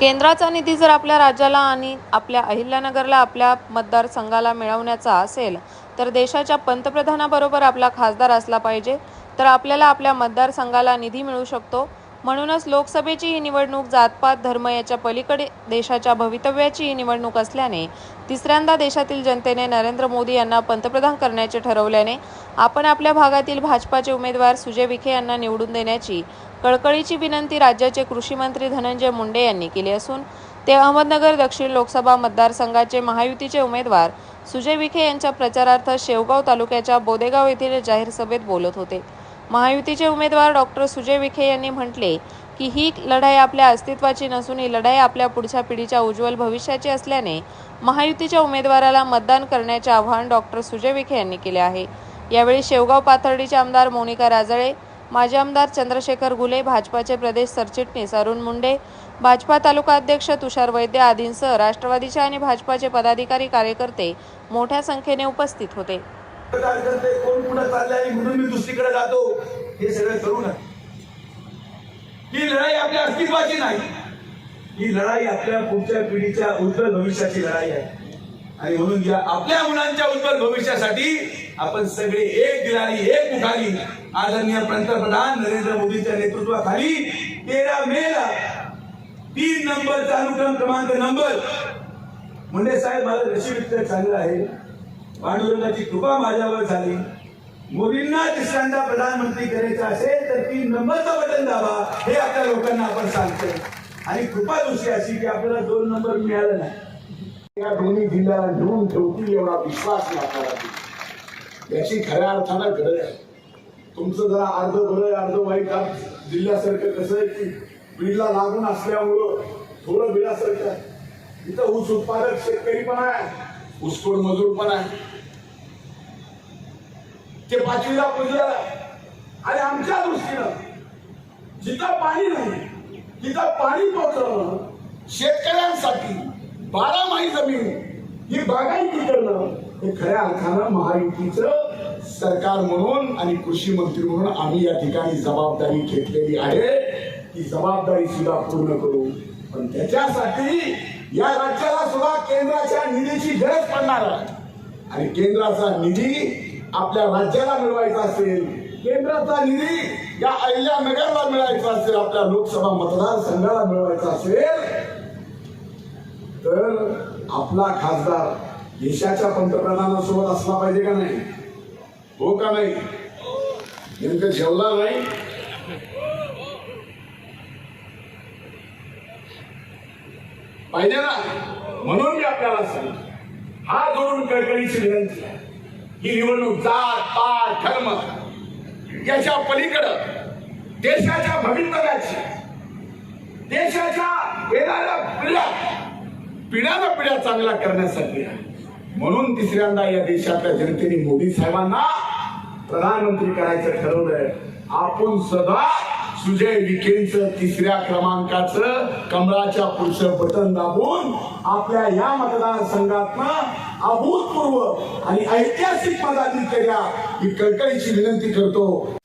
केंद्राचा निधी जर आपल्या राज्याला आणि आपल्या अहिल्यानगरला आपल्या मतदारसंघाला मिळवण्याचा असेल तर देशाच्या पंतप्रधानाबरोबर आपला खासदार असला पाहिजे. तर आपल्याला आपल्या मतदारसंघाला निधी मिळू शकतो. म्हणूनच लोकसभेची ही निवडणूक जातपात धर्म याच्या पलीकडे देशाच्या भवितव्याची ही निवडणूक असल्याने तिसऱ्यांदा देशातील जनतेने नरेंद्र मोदी यांना पंतप्रधान करण्याचे ठरवल्याने आपण आपल्या भागातील भाजपाचे उमेदवार सुजय विखे यांना निवडून देण्याची कळकळीची विनंती राज्याचे कृषी मंत्री धनंजय मुंडे यांनी केली असून ते अहमदनगर दक्षिण लोकसभा मतदारसंघाचे महायुतीचे उमेदवार सुजय विखे यांच्या प्रचारार्थ शेवगाव तालुक्याच्या बोदेगाव येथील जाहीर सभेत बोलत होते. महायुतीचे उमेदवार डॉक्टर सुजय विखे यांनी म्हटले की ही लढाई आपल्या अस्तित्वाची नसून ही लढाई आपल्या पुढच्या पिढीच्या उज्ज्वल भविष्याची असल्याने महायुतीच्या उमेदवाराला मतदान करण्याचे आवाहन डॉक्टर सुजय विखे यांनी केले आहे. यावेळी शेवगाव पाथर्डीचे आमदार मोनिका राजळे माजी आमदार चंद्रशेखर गुले भाजपाचे प्रदेश सरचिटणीस अरुण मुंडे भाजपा तालुका अध्यक्ष तुषार वैद्य आदींसह राष्ट्रवादीचे आणि भाजपाचे पदाधिकारी कार्यकर्ते मोठ्या संख्येने उपस्थित होते. कार्यकर्ते कोण कुठं चालले आणि म्हणून मी दुसरीकडे जातो. हे सगळं करू नका ही लढाई आपल्या अस्तित्वाची नाही. ही लढाई आपल्या पुढच्या पिढीच्या उज्ज्वल भविष्याची लढाई आहे. आणि म्हणून या आपल्या मुलांच्या उज्ज्वल भविष्यासाठी आपण सगळे एक दिलारी एक मुखारी आदरणीय पंतप्रधान नरेंद्र मोदींच्या नेतृत्वाखाली तेरा मेला तीन तीन नंबरचा अनुक्रम क्रमांक नंबर. मुंडे साहेब माझं नशीब इतकं चांगलं आहे. पांडुरंगाची कृपा माझ्यावर झाली. मोदींना तिसऱ्यांदा प्रधानमंत्री करायचं असेल तर ती नंबरचा बटन दाबा हे आपल्या लोकांना आपण सांगतोय आणि कृपा दुसरी अशी की आपल्याला दोन नंबर मिळालं नाही. या दोन्ही जिल्ह्याला घेऊन ठेवतील एवढा विश्वास नाकारातील याची खऱ्या अर्थानं गरज आहे. तुमचं जरा अर्ध बरं अर्ध वाईट आज जिल्ह्यासारखं कसं आहे की बीडला लागून असल्यामुळं थोडं बिडासारखं इथं ऊस उत्पादक शेतकरी पण आहे. ऊसतोड मजूर पण आहे. ते पाचवीला पुजलेलं आणि आमच्या दृष्टीनं जिथं पाणी नाही तिथं पाणी पोहोचवणं शेतकऱ्यांसाठी बारामाही जमीन ही बागायती करणं हे खऱ्या अर्थानं महायुतीचं सरकार म्हणून आणि कृषी मंत्री म्हणून आम्ही या ठिकाणी जबाबदारी घेतलेली आहे. ती जबाबदारी सुद्धा पूर्ण करू. पण त्याच्यासाठी या राज्याला सुद्धा केंद्राच्या निधीची गरज पडणार आणि केंद्राचा निधी आपल्या राज्याला मिळवायचा असेल केंद्राचा निधी या अहिल्यानगरला मिळायचा असेल आपल्या लोकसभा मतदारसंघाला मिळवायचा असेल तर आपला खासदार देशाच्या पंतप्रधानांसोबत असला पाहिजे का नाही? हो का नाही? नेमकं जेवला नाही? पाहिजे ना? म्हणून मी आपल्याला सांगतो. हा जोडून कळकळीची विनंती आहे. ही निवडणूक जात पात धर्म याच्या पलीकडं देशाच्या भवितव्याची देशाच्या येणाऱ्या पिढ्या पिढ्याला पिढ्या चांगल्या करण्यासाठी आहे. म्हणून तिसऱ्यांदा या देशातल्या जनतेने मोदी साहेबांना प्रधानमंत्री करायचं ठरवलंय. आपण सदा सुजय विखेंच तिसऱ्या क्रमांकाचं कमळाच्या पुढचं बटन दाबून आपल्या या मतदारसंघातनं अभूतपूर्व आणि ऐतिहासिक पदाधिक ही कळकळीची विनंती करतो.